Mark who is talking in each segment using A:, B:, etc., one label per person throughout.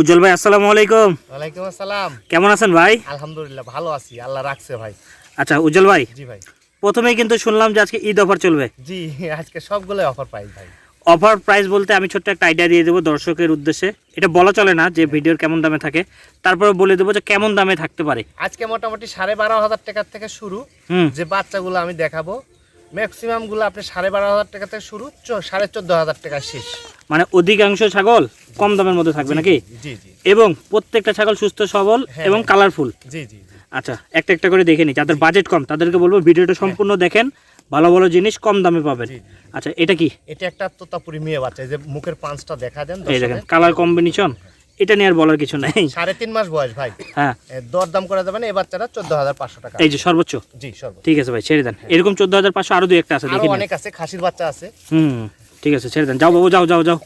A: উজ্জ্বল ভাই আসসালামু আলাইকুম।
B: ওয়ালাইকুম আসসালাম।
A: কেমন আছেন ভাই?
B: আলহামদুলিল্লাহ ভালো আছি। আল্লাহ রাখছে ভাই।
A: আচ্ছা উজ্জ্বল ভাই
B: জি ভাই।
A: প্রথমেই কিন্তু শুনলাম যে আজকে ঈদ অফার চলবে।
B: জি আজকে সবগুলো অফার পাই ভাই।
A: অফার প্রাইস বলতে আমি ছোট্ট একটা আইডিয়া দিয়ে দেবো দর্শকের উদ্দেশ্যে। এটা বলা চলে না যে ভিডিওর কেমন দামে থাকে। তারপরে বলে দেবো যে কেমন দামে থাকতে পারে।
B: আজকে মোটামুটি সাড়ে বারো হাজার টাকার থেকে শুরু।
A: হুম।
B: যে বাচ্চাগুলো আমি দেখাবো ম্যাক্সিমামগুলো আপনি সাড়ে বারো হাজার টাকা থেকে শুরু চ- সাড়ে চোদ্দ হাজার টাকা শেষ।
A: মানে অধিকাংশ ছাগল কম দামের মধ্যে থাকবে নাকি? এবং প্রত্যেকটা ছাগল সুস্থ সবল
B: হ্যাঁ,
A: এবং
B: হ্যাঁ।
A: কালারফুল
B: জি
A: আচ্ছা একটা একটা করে দেখে নিই যাদের বাজেট কম তাদেরকে বলব ভিডিওটা সম্পূর্ণ দেখেন ভালো ভালো জিনিস কম দামে পাবেন। আচ্ছা এটা কি?
B: এটা একটা তোতাপুরি মেয়ে বাচ্চা এই যে মুখের পাঁচটা দেখা দেন
A: এই দেখেন কালার কম্বিনেশন এটা নিয়ে আর বলার কিছু নাই।
B: সাড়ে তিন মাস বয়স ভাই।
A: হ্যাঁ।
B: এ, দরদাম করে দেবেন এই বাচ্চাটা চোদ্দ হাজার পাঁচশো টাকা।
A: এই যে সর্বোচ্চ?
B: জি সর্বোচ্চ।
A: ঠিক আছে ভাই ছেড়ে দেন। এরকম চোদ্দ হাজার পাঁচশো আরও দুই একটা আছে
B: আরও
A: দেখি
B: অনেক আছে খাসির বাচ্চা আছে।
A: হুম। ঠিক আছে ছেড়ে দেন। যাও বাবু যাও যাও যাও।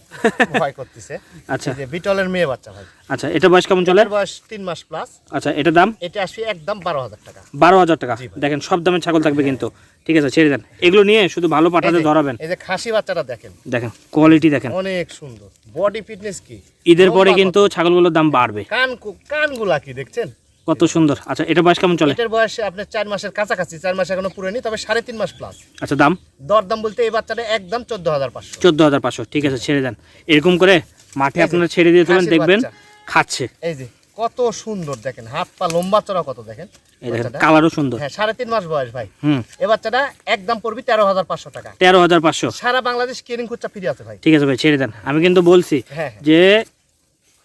B: ভয় করতেছে।
A: আচ্ছা।
B: যে বিটলের মেয়ে বাচ্চা ভাই।
A: আচ্ছা এটা বয়স কেমন চলে?
B: বয়স তিন মাস প্লাস
A: আচ্ছা এটা দাম?
B: এটা আসবে একদম বারো হাজার টাকা।
A: বারো হাজার টাকা।
B: জি
A: দেখেন সব দামের ছাগল থাকবে কিন্তু। ঠিক আছে ছেড়ে দেন। এগুলো নিয়ে শুধু ভালো পাঠাতে ধরাবেন।
B: এই যে খাসি বাচ্চাটা দেখেন।
A: দেখেন কোয়ালিটি দেখেন।
B: অনেক সুন্দর। বডি ফিটনেস কি?
A: ঈদের পরে কিন্তু ছাগলগুলোর দাম বাড়বে।
B: কান কানগুলা কি দেখছেন?
A: কত সুন্দর। আচ্ছা এটা বয়স কেমন চলে?
B: এটার বয়সে আপনার চার মাসের কাছাকাছি চার মাস এখনও পুরোনি তবে সাড়ে তিন মাস প্লাস
A: আচ্ছা দাম?
B: দরদাম বলতে এই বাচ্চাটা একদম চোদ্দ হাজার পাঁচশো।
A: চোদ্দ হাজার পাঁচশো ঠিক আছে ছেড়ে দেন। এরকম করে মাঠে আপনারা ছেড়ে দিয়ে দেবেন দেখবেন খাচ্ছে।
B: এই যে কত সুন্দর দেখেন হাত পা লম্বা চড়া কত দেখেন।
A: কালারও সুন্দর।
B: হ্যাঁ সাড়ে তিন মাস বয়স ভাই।
A: হুম।
B: এ বাচ্চাটা একদম পড়বি তেরো হাজার পাঁচশো টাকা।
A: তেরো হাজার পাঁচশো।
B: সারা বাংলাদেশ কেরিং খুচরা ফ্রি আছে ভাই।
A: ঠিক আছে ভাই ছেড়ে দেন। আমি কিন্তু বলছি
B: হ্যাঁ হ্যাঁ।
A: যে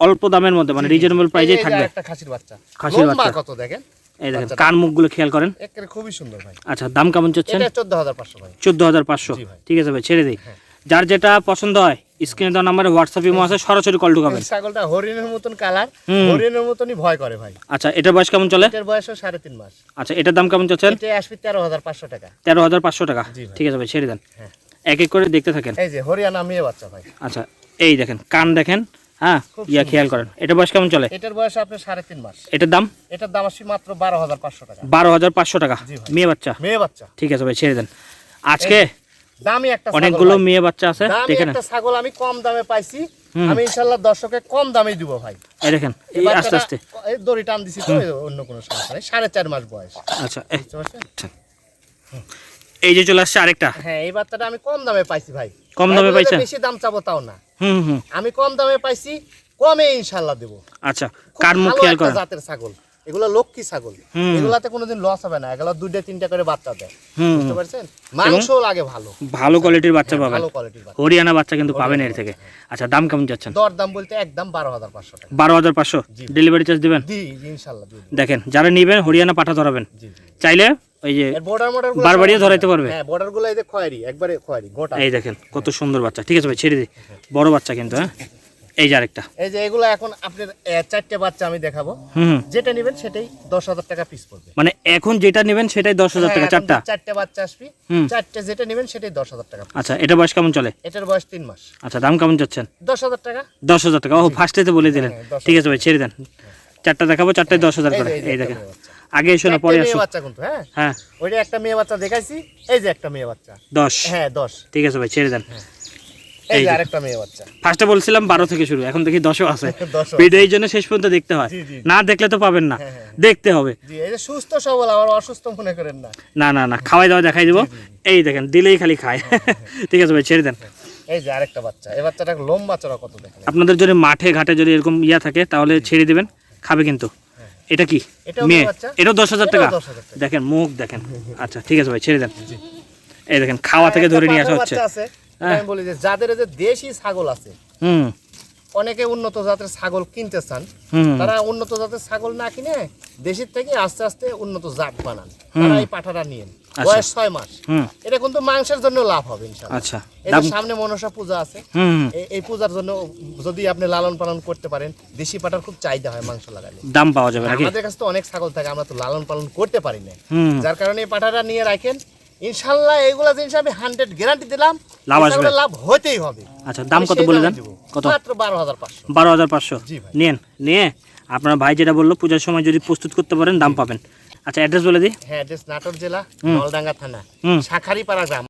A: অল্প দামের মধ্যে মানে রিজনেবল
B: যে
A: থাকবে।
B: একটা খাসির বাচ্চা।
A: খাসির বাচ্চা।
B: কত দেখেন?
A: এই দেখেন। কান মুখগুলো খেয়াল করেন।
B: একেবারে খুবই সুন্দর ভাই।
A: আচ্ছা দাম কেমন চাচ্ছেন?
B: এটা চোদ্দ হাজার পাঁচশো ভাই।
A: চোদ্দ হাজার পাঁচশো।
B: জি ভাই।
A: ঠিক আছে ভাই ছেড়ে দিই।
B: হ্যাঁ।
A: যার যেটা পছন্দ হয় স্ক্রিনে দেওয়া নাম্বারে হোয়াটসঅ্যাপ ইমো আছে সরাসরি কল ঢুকাবেন।
B: এই ছাগলটা হরিণের মতন কালার হরিণের মতনই ভয় করে ভাই।
A: আচ্ছা এটার বয়স কেমন চলে?
B: এটার সাড়ে তিন মাস।
A: আচ্ছা এটার দাম কেমন চাচ্ছেন?
B: এটা আসবে তেরো হাজার পাঁচশো টাকা।
A: তেরো হাজার পাঁচশো টাকা। ঠিক আছে ভাই ছেড়ে দেন।
B: হ্যাঁ।
A: এক এক করে দেখতে থাকেন।
B: এই যে হরিয়ানা মেয়ে বাচ্চা ভাই।
A: আচ্ছা এই দেখেন কান দেখেন হ্যাঁ ইয়া খেয়াল করেন। এটা বয়স কেমন চলে?
B: এটার বয়স আপনার সাড়ে তিন মাস।
A: এটার দাম?
B: এটার দাম মাত্র বারো হাজার পাঁচশো টাকা।
A: বারো হাজার পাঁচশো টাকা। মেয়ে বাচ্চা?
B: মেয়ে বাচ্চা।
A: ঠিক আছে ভাই ছেড়ে দেন। আজকে
B: দামি একটা
A: অনেকগুলো মেয়ে বাচ্চা আছে
B: একটা ছাগল আমি কম দামে পাইছি। আমি ইনশাল্লাহ দর্শকে কম দামে দিব ভাই।
A: এই দেখেন এই আস্তে আস্তে।
B: এই দড়ি টান দিছি তো অন্য কোনো সমস্যা নেই। সাড়ে চার মাস বয়স।
A: আচ্ছা এই- এই যে চলে আসছে আরেকটা।
B: হ্যাঁ এই বাচ্চাটা আমি কম দামে পাইছি ভাই।
A: কম দামে
B: পাইছে
A: পাইছেন?
B: বেশি দাম চাবো তাও না।
A: হুম হুম
B: আমি কম দামে পাইছি কমে ইনশাল্লাহ দেবো।
A: আচ্ছা কার মুখ খেয়াল করা
B: জাতের ছাগল। এগুলো লক্ষ্মী ছাগল? এগুলাতে কোনোদিন লস হবে না। এগুলো দুইটা তিনটা করে বাচ্চা দেয়। বুঝতে পারছেন? মাংস লাগে ভালো।
A: ভালো কোয়ালিটির বাচ্চা
B: হ্যাঁ,
A: পাবেন।
B: ভালো কোয়ালিটির বাচ্চা।
A: হরিয়ানা বাচ্চা কিন্তু পাবেন এর থেকে। আচ্ছা দাম কেমন যাচ্ছেন
B: দর দাম বলতে একদম বারো হাজার পাঁচশো টাকা।
A: বারো হাজার পাঁচশো? ডেলিভারি চার্জ দিবেন?
B: জি ইনশাল্লাহ
A: দেখেন যারা নিবেন হরিয়ানা পাঠা ধরাবেন। চাইলে ওই যে
B: বর্ডার মর্ডার
A: বারবারিয়ে ধরাইতে পারবে?
B: হ্যাঁ বর্ডারগুলো এই যে খয়েরি একবারে খয়েরি গোটা।
A: এই দেখেন কত সুন্দর বাচ্চা। ঠিক আছে ভাই ছেড়ে দিই। বড় বাচ্চা কিন্তু হ্যাঁ? এই যে আরেকটা।
B: এই যে এগুলো এখন আপনার চারটে বাচ্চা আমি দেখাবো। যেটা নেবেন সেটাই দশ হাজার টাকা পিস পড়বে।
A: মানে এখন যেটা নেবেন সেটাই দশ হাজার টাকা
B: হ্যাঁ,
A: চারটা?
B: চারটে বাচ্চা আসবে। চারটে যেটা নেবেন সেটাই দশ হাজার টাকা
A: আচ্ছা এটা বয়স কেমন চলে?
B: এটার বয়স তিন মাস।
A: আচ্ছা দাম কেমন যাচ্ছেন?
B: দশ হাজার টাকা।
A: দশ হাজার টাকা। ও ফার্স্টে তো বলে দিলেন।
B: হ্যাঁ,
A: ঠিক আছে ভাই ছেড়ে দেন। চারটা দেখাবো চারটায় দশ হাজার করে।
B: এই
A: দেখেন। আগে এসো না পরে আসো।
B: বাচ্চা কিন্তু হ্যাঁ?
A: হ্যাঁ।
B: ওইটা একটা মেয়ে বাচ্চা দেখাইছি এই যে একটা মেয়ে বাচ্চা।
A: দশ।
B: হ্যাঁ দশ।
A: ঠিক আছে ভাই ছেড়ে দেন।
B: এই যে। আরেকটা মেয়ে বাচ্চা।
A: ফার্স্টে বলছিলাম বারো থেকে শুরু এখন দেখি দশও আছে। ভিডিও এই জন্য শেষ পর্যন্ত দেখতে হয়। না দেখলে তো পাবেন না।
B: হ্যাঁ, হ্যাঁ।
A: দেখতে হবে।
B: জি এই যে সুস্থ সবল আবার অসুস্থ মনে করেন না।
A: না না না খাওয়াই দাওয়া দেখাই দিব। এই দেখেন দিলেই খালি খায়। ঠিক আছে ভাই ছেড়ে দেন।
B: এই যে আরেকটা বাচ্চা এই বাচ্চাটা লম্বা চড়া কত দেখেন
A: আপনাদের যদি মাঠে ঘাটে যদি এরকম ইয়া থাকে তাহলে ছেড়ে দিবেন খাবে কিন্তু। এটা কি? মেয়ে। এটাও দশ হাজার টাকা? দেখেন মুখ দেখেন। আচ্ছা ঠিক আছে ভাই ছেড়ে দেন। এই দেখেন খাওয়া থেকে ধরে নিয়ে আসা হচ্ছে। হ্যাঁ।
B: আমি বলি যে যাদের যে দেশি ছাগল আছে অনেকে উন্নত জাতের ছাগল কিনতে চান। তারা উন্নত জাতের ছাগল না কিনে দেশের থেকে আস্তে আস্তে উন্নত জাত বানান। তারা এই পাঠাটা নিয়েন।
A: আচ্ছা।
B: বয়স ছয় মাস। এটা কিন্তু মাংসের জন্য লাভ হবে ইনশাআল্লাহ
A: আচ্ছা।
B: সামনে মনসা পূজা আছে এই পূজার জন্য যদি আপনি লালন পালন করতে পারেন দেশি পাঠার খুব চাহিদা হয় মাংস লাগালে।
A: দাম পাওয়া যাবে
B: আমাদের কাছে তো অনেক ছাগল থাকে আমরা তো লালন পালন করতে পারি না। যার কারণে এই পাঠাটা নিয়ে রাখেন ইনশাল্লাহ এগুলা জিনিস আমি হান্ড্রেড গ্যারান্টি দিলাম।
A: লাভ আসবে।
B: লাভ হতেই হবে।
A: আচ্ছা দাম কত বলে দেন কত?
B: মাত্র বারো হাজার পাঁচশো।
A: বারো হাজার পাঁচশো। নিয়েন নিয়ে আপনার ভাই যেটা বলল পূজার সময় যদি প্রস্তুত করতে পারেন দাম পাবেন। আচ্ছা অ্যাড্রেস বলে দিই।
B: হ্যাঁ অ্যাড্রেস নাটোর জেলা। নলডাঙ্গা থানা শাখারিপাড়া গ্রাম।